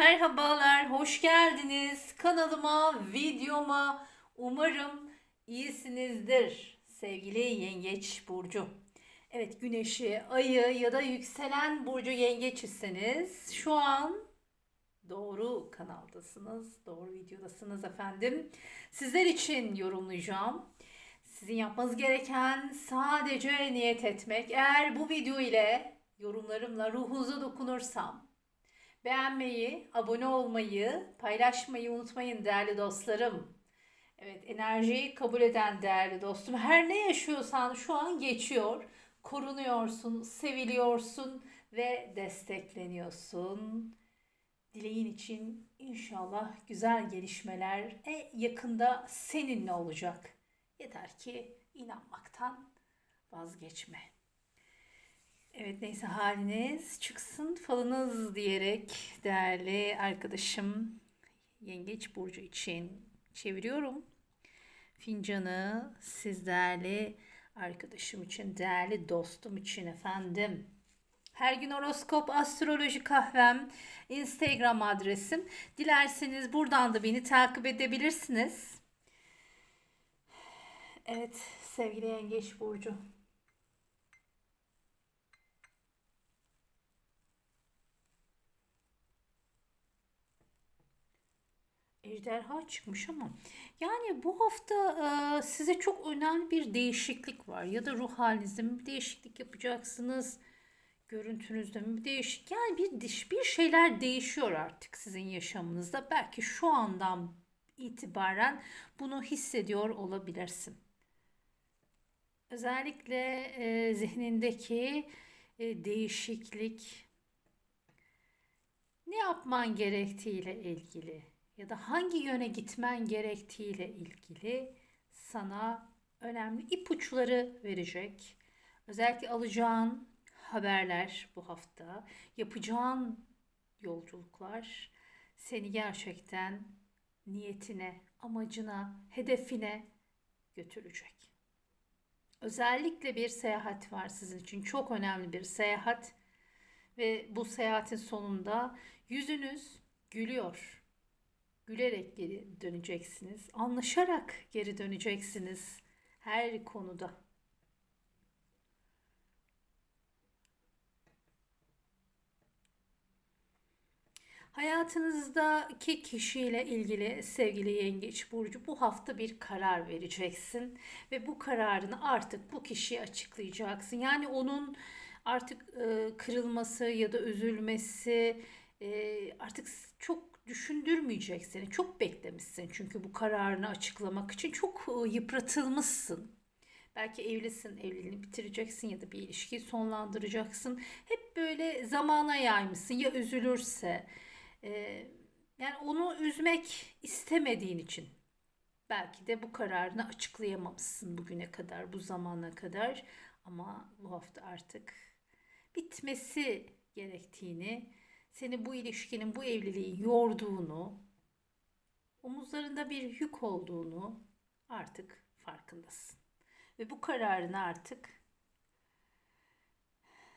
Merhabalar, hoş geldiniz kanalıma, videoma. Umarım iyisinizdir sevgili Yengeç Burcu. Evet, güneşi, ayı ya da yükselen Burcu Yengeç iseniz şu an doğru kanaldasınız, doğru videodasınız efendim. Sizler için yorumlayacağım. Sizin yapmanız gereken sadece niyet etmek. Eğer bu video ile yorumlarımla ruhunuza dokunursam, Beğenmeyi, abone olmayı, paylaşmayı unutmayın değerli dostlarım. Evet, enerjiyi kabul eden değerli dostum. Her ne yaşıyorsan şu an geçiyor. Korunuyorsun, seviliyorsun ve destekleniyorsun. Dileğin için inşallah güzel gelişmeler e, yakında seninle olacak. Yeter ki inanmaktan vazgeçme. Evet neyse haliniz çıksın falınız diyerek değerli arkadaşım Yengeç Burcu için çeviriyorum. Fincanı siz değerli arkadaşım için, değerli dostum için efendim. Her gün horoskop, astroloji kahvem, Instagram adresim. Dilerseniz buradan da beni takip edebilirsiniz. Evet sevgili Yengeç Burcu. Ejderha çıkmış ama yani bu hafta e, size çok önemli bir değişiklik var. Ya da ruh halinizde mi bir değişiklik yapacaksınız? Görüntünüzde mi bir değişik? Yani bir diş bir şeyler değişiyor artık sizin yaşamınızda. Belki şu andan itibaren bunu hissediyor olabilirsin. Özellikle e, zihnindeki e, değişiklik ne yapman gerektiğiyle ilgili ya da hangi yöne gitmen gerektiğiyle ilgili sana önemli ipuçları verecek. Özellikle alacağın haberler bu hafta, yapacağın yolculuklar seni gerçekten niyetine, amacına, hedefine götürecek. Özellikle bir seyahat var sizin için. Çok önemli bir seyahat ve bu seyahatin sonunda yüzünüz gülüyor gülerek geri döneceksiniz. Anlaşarak geri döneceksiniz her konuda. Hayatınızdaki kişiyle ilgili sevgili Yengeç Burcu bu hafta bir karar vereceksin ve bu kararını artık bu kişiye açıklayacaksın. Yani onun artık e, kırılması ya da üzülmesi artık çok düşündürmeyecek seni. Çok beklemişsin çünkü bu kararını açıklamak için çok e, yıpratılmışsın. Belki evlisin, evliliğini bitireceksin ya da bir ilişkiyi sonlandıracaksın. Hep böyle zamana yaymışsın ya üzülürse. E, yani onu üzmek istemediğin için belki de bu kararını açıklayamamışsın bugüne kadar, bu zamana kadar. Ama bu hafta artık bitmesi gerektiğini seni bu ilişkinin, bu evliliğin yorduğunu, omuzlarında bir yük olduğunu artık farkındasın. Ve bu kararını artık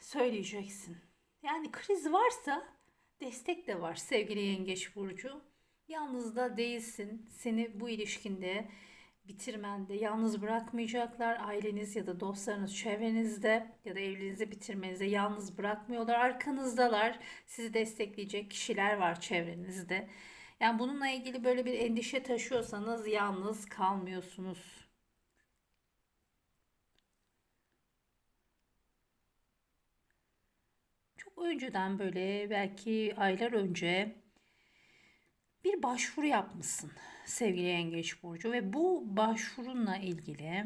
söyleyeceksin. Yani kriz varsa destek de var sevgili Yengeç Burcu. Yalnız da değilsin. Seni bu ilişkinde bitirmende yalnız bırakmayacaklar. Aileniz ya da dostlarınız çevrenizde ya da evliliğinizi bitirmenize yalnız bırakmıyorlar. Arkanızdalar. Sizi destekleyecek kişiler var çevrenizde. Yani bununla ilgili böyle bir endişe taşıyorsanız yalnız kalmıyorsunuz. Çok önceden böyle belki aylar önce bir başvuru yapmışsın sevgili Yengeç Burcu ve bu başvurunla ilgili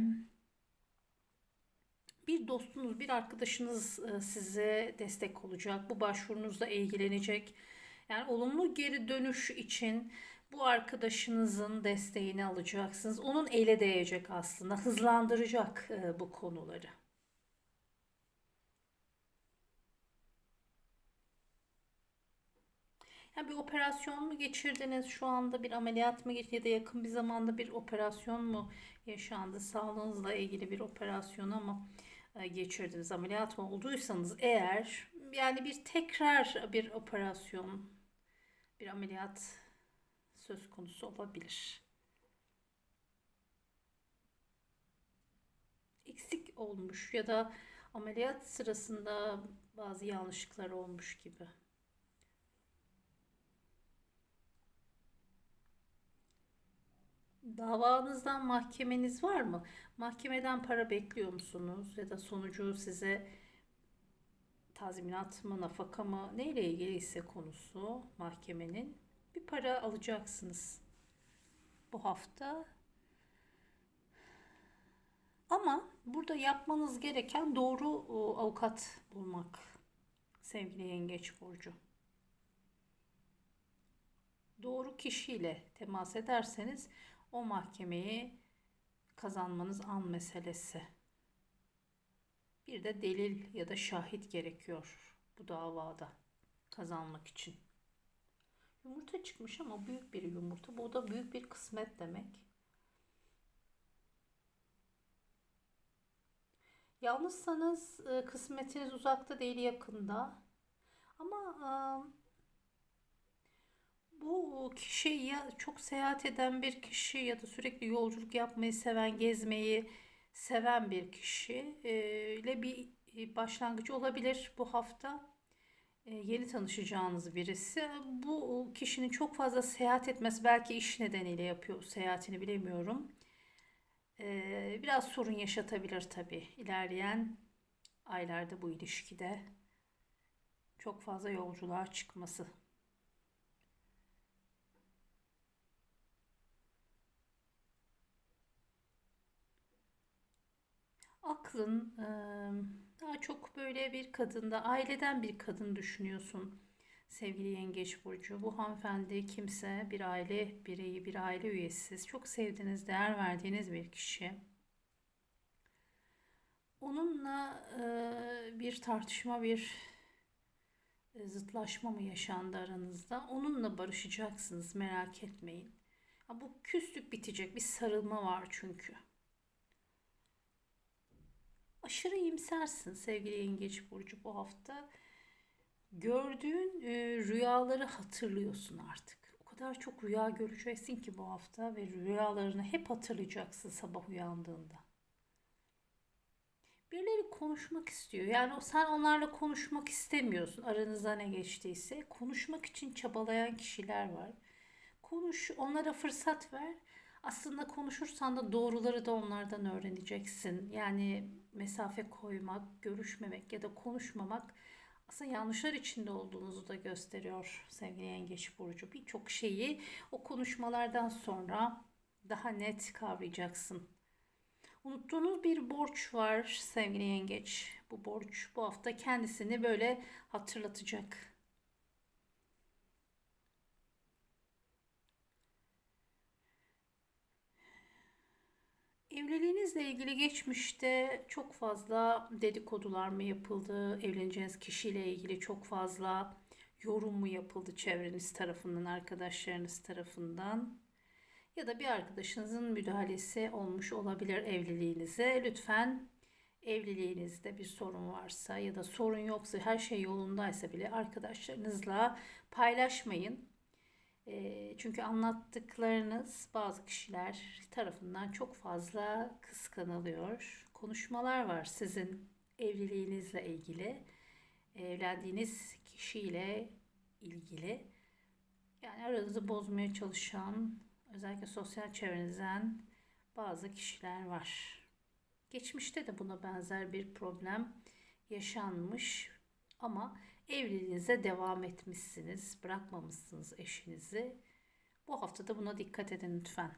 bir dostunuz, bir arkadaşınız e, size destek olacak. Bu başvurunuzla ilgilenecek. Yani olumlu geri dönüş için bu arkadaşınızın desteğini alacaksınız. Onun ele değecek aslında. Hızlandıracak e, bu konuları. Yani bir operasyon mu geçirdiniz? Şu anda bir ameliyat mı geçti ya da yakın bir zamanda bir operasyon mu yaşandı? Sağlığınızla ilgili bir operasyon ama e, geçirdiniz. Ameliyat mı olduysanız eğer yani bir tekrar bir operasyon bir ameliyat söz konusu olabilir. Eksik olmuş ya da ameliyat sırasında bazı yanlışlıklar olmuş gibi. Davanızdan mahkemeniz var mı? Mahkemeden para bekliyor musunuz? Ya da sonucu size tazminat mı, nafaka mı neyle ilgili ise konusu mahkemenin bir para alacaksınız bu hafta. Ama burada yapmanız gereken doğru avukat bulmak sevgili yengeç burcu. Doğru kişiyle temas ederseniz o mahkemeyi kazanmanız an meselesi. Bir de delil ya da şahit gerekiyor bu davada kazanmak için. Yumurta çıkmış ama büyük bir yumurta. Bu da büyük bir kısmet demek. Yalnızsanız e, kısmetiniz uzakta değil yakında. Ama e, bu kişi ya çok seyahat eden bir kişi ya da sürekli yolculuk yapmayı seven, gezmeyi seven bir kişi e, ile bir başlangıç olabilir bu hafta. Yeni tanışacağınız birisi. Bu kişinin çok fazla seyahat etmesi belki iş nedeniyle yapıyor seyahatini bilemiyorum. Biraz sorun yaşatabilir tabii ilerleyen aylarda bu ilişkide. Çok fazla yolculuğa çıkması aklın daha çok böyle bir kadında, aileden bir kadın düşünüyorsun sevgili Yengeç Burcu. Bu hanımefendi kimse bir aile bireyi, bir aile üyesi, çok sevdiğiniz, değer verdiğiniz bir kişi. Onunla bir tartışma, bir zıtlaşma mı yaşandı aranızda? Onunla barışacaksınız merak etmeyin. bu küslük bitecek bir sarılma var çünkü aşırı iyimsersin sevgili Yengeç Burcu bu hafta. Gördüğün e, rüyaları hatırlıyorsun artık. O kadar çok rüya göreceksin ki bu hafta ve rüyalarını hep hatırlayacaksın sabah uyandığında. Birileri konuşmak istiyor. Yani sen onlarla konuşmak istemiyorsun. Aranızda ne geçtiyse. Konuşmak için çabalayan kişiler var. Konuş, onlara fırsat ver aslında konuşursan da doğruları da onlardan öğreneceksin. Yani mesafe koymak, görüşmemek ya da konuşmamak aslında yanlışlar içinde olduğunuzu da gösteriyor sevgili Yengeç Burcu. Birçok şeyi o konuşmalardan sonra daha net kavrayacaksın. Unuttuğunuz bir borç var sevgili Yengeç. Bu borç bu hafta kendisini böyle hatırlatacak. Evliliğinizle ilgili geçmişte çok fazla dedikodular mı yapıldı? Evleneceğiniz kişiyle ilgili çok fazla yorum mu yapıldı çevreniz tarafından, arkadaşlarınız tarafından? Ya da bir arkadaşınızın müdahalesi olmuş olabilir evliliğinize. Lütfen evliliğinizde bir sorun varsa ya da sorun yoksa her şey yolundaysa bile arkadaşlarınızla paylaşmayın. Çünkü anlattıklarınız bazı kişiler tarafından çok fazla kıskanılıyor. Konuşmalar var sizin evliliğinizle ilgili, evlendiğiniz kişiyle ilgili. Yani aranızı bozmaya çalışan, özellikle sosyal çevrenizden bazı kişiler var. Geçmişte de buna benzer bir problem yaşanmış ama evliliğinize devam etmişsiniz, bırakmamışsınız eşinizi. Bu hafta da buna dikkat edin lütfen.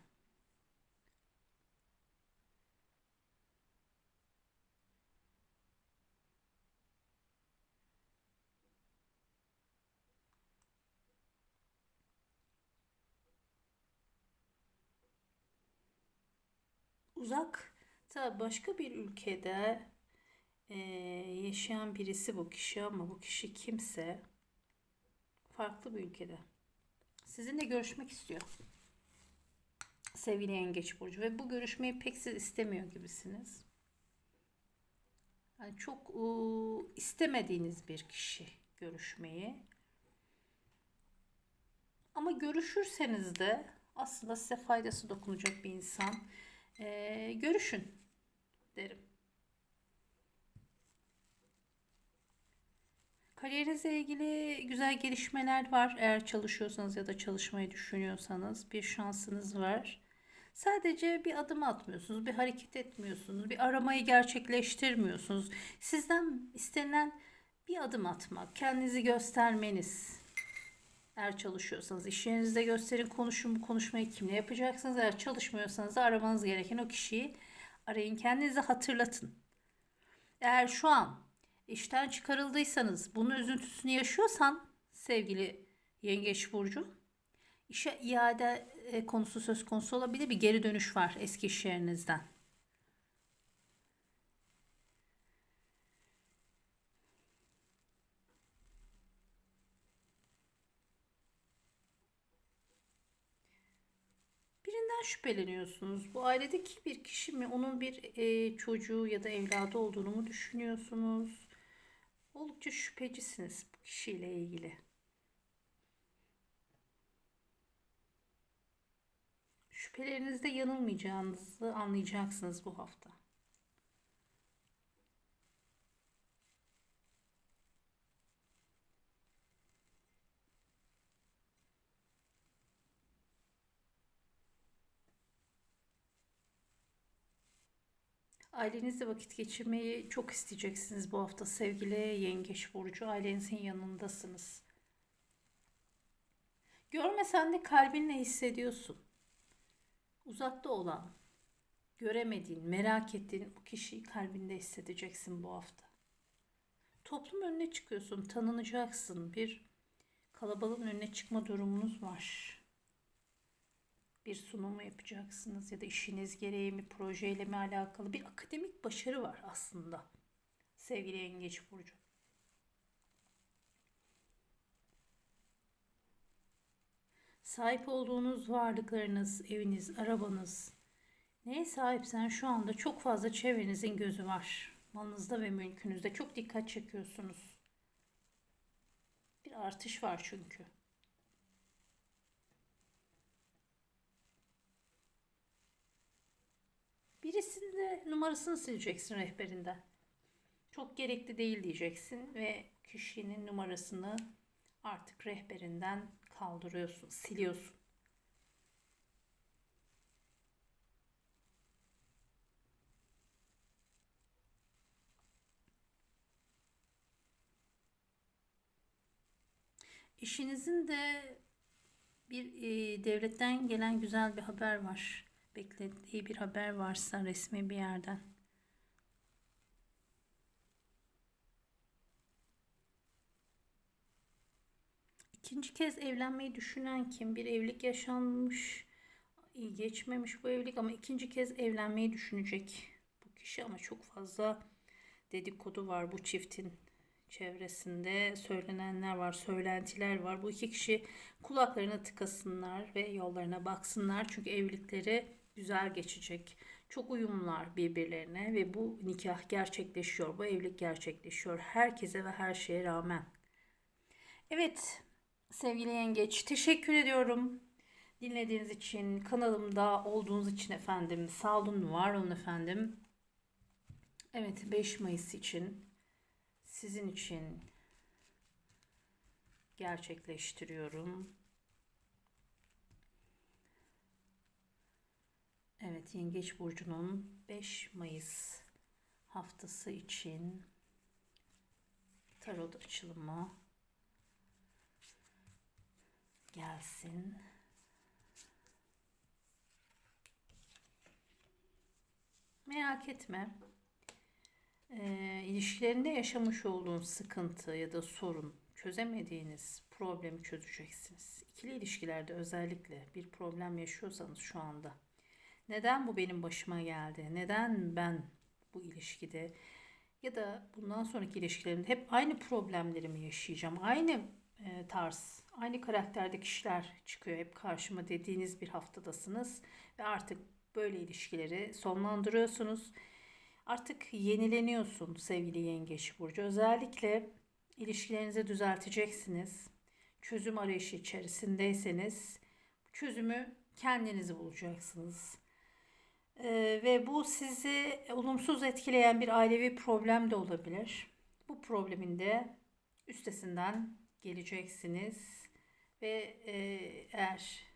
Uzak da başka bir ülkede e, yaşayan birisi bu kişi ama bu kişi kimse farklı bir ülkede. Sizinle görüşmek istiyor. Sevgili Yengeç Burcu ve bu görüşmeyi pek siz istemiyor gibisiniz. Yani çok e, istemediğiniz bir kişi görüşmeyi. görüşürseniz de aslında size faydası dokunacak bir insan. Ee, görüşün derim. Kariyerinizle ilgili güzel gelişmeler var. Eğer çalışıyorsanız ya da çalışmayı düşünüyorsanız bir şansınız var. Sadece bir adım atmıyorsunuz, bir hareket etmiyorsunuz, bir aramayı gerçekleştirmiyorsunuz. Sizden istenilen bir adım atmak, kendinizi göstermeniz. Eğer çalışıyorsanız iş yerinizde gösterin, konuşun bu konuşmayı kimle yapacaksınız. Eğer çalışmıyorsanız da aramanız gereken o kişiyi arayın, kendinizi hatırlatın. Eğer şu an işten çıkarıldıysanız, bunun üzüntüsünü yaşıyorsan sevgili Yengeç Burcu, işe iade e, konusu söz konusu olabilir. Bir geri dönüş var eski iş yerinizden. Birinden şüpheleniyorsunuz. Bu ailedeki bir kişi mi? Onun bir e, çocuğu ya da evladı olduğunu mu düşünüyorsunuz? Oldukça şüphecisiniz bu kişiyle ilgili. Şüphelerinizde yanılmayacağınızı anlayacaksınız bu hafta. Ailenizle vakit geçirmeyi çok isteyeceksiniz bu hafta sevgili Yengeç Burcu. Ailenizin yanındasınız. Görmesen de kalbinle hissediyorsun. Uzakta olan, göremediğin, merak ettiğin bu kişiyi kalbinde hissedeceksin bu hafta. Toplum önüne çıkıyorsun, tanınacaksın. Bir kalabalığın önüne çıkma durumunuz var bir sunum mu yapacaksınız ya da işiniz gereği mi projeyle mi alakalı bir akademik başarı var aslında sevgili Yengeç Burcu. Sahip olduğunuz varlıklarınız, eviniz, arabanız, neye sahipsen şu anda çok fazla çevrenizin gözü var. Malınızda ve mülkünüzde çok dikkat çekiyorsunuz. Bir artış var çünkü. Birisinde numarasını sileceksin rehberinden. Çok gerekli değil diyeceksin ve kişinin numarasını artık rehberinden kaldırıyorsun, siliyorsun. İşinizin de bir e, devletten gelen güzel bir haber var beklediği bir haber varsa resmi bir yerden. İkinci kez evlenmeyi düşünen kim? Bir evlilik yaşanmış, iyi geçmemiş bu evlilik ama ikinci kez evlenmeyi düşünecek bu kişi ama çok fazla dedikodu var bu çiftin çevresinde söylenenler var, söylentiler var. Bu iki kişi kulaklarına tıkasınlar ve yollarına baksınlar. Çünkü evlilikleri güzel geçecek. Çok uyumlular birbirlerine ve bu nikah gerçekleşiyor. Bu evlilik gerçekleşiyor. Herkese ve her şeye rağmen. Evet sevgili yengeç teşekkür ediyorum. Dinlediğiniz için, kanalımda olduğunuz için efendim. Sağ olun, var olun efendim. Evet 5 Mayıs için sizin için gerçekleştiriyorum. Evet, Yengeç burcunun 5 Mayıs haftası için tarot açılımı gelsin. Merak etme. E, ilişkilerinde yaşamış olduğun sıkıntı ya da sorun, çözemediğiniz problemi çözeceksiniz. İkili ilişkilerde özellikle bir problem yaşıyorsanız şu anda neden bu benim başıma geldi? Neden ben bu ilişkide ya da bundan sonraki ilişkilerimde hep aynı problemlerimi yaşayacağım? Aynı e, tarz, aynı karakterde kişiler çıkıyor hep karşıma dediğiniz bir haftadasınız ve artık böyle ilişkileri sonlandırıyorsunuz. Artık yenileniyorsun sevgili yengeç burcu. Özellikle ilişkilerinizi düzelteceksiniz. çözüm arayışı içerisindeyseniz çözümü kendiniz bulacaksınız. Ee, ve bu sizi olumsuz etkileyen bir ailevi problem de olabilir. Bu problemin de üstesinden geleceksiniz ve e, eğer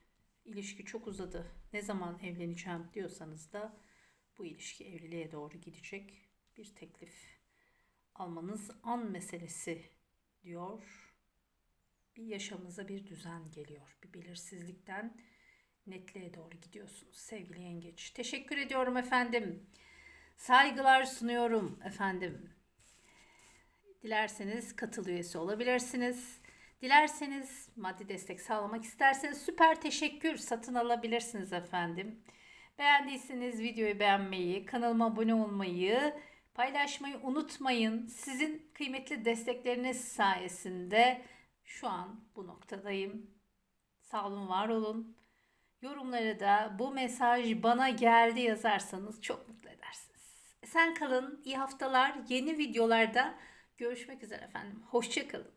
ilişki çok uzadı, ne zaman evleneceğim diyorsanız da bu ilişki evliliğe doğru gidecek bir teklif almanız an meselesi diyor. Bir yaşamınıza bir düzen geliyor. Bir belirsizlikten netliğe doğru gidiyorsunuz sevgili yengeç. Teşekkür ediyorum efendim. Saygılar sunuyorum efendim. Dilerseniz katıl üyesi olabilirsiniz. Dilerseniz maddi destek sağlamak isterseniz süper teşekkür satın alabilirsiniz efendim. Beğendiyseniz videoyu beğenmeyi, kanalıma abone olmayı, paylaşmayı unutmayın. Sizin kıymetli destekleriniz sayesinde şu an bu noktadayım. Sağ olun, var olun. Yorumlara da bu mesaj bana geldi yazarsanız çok mutlu edersiniz. Sen kalın, iyi haftalar. Yeni videolarda görüşmek üzere efendim. Hoşçakalın.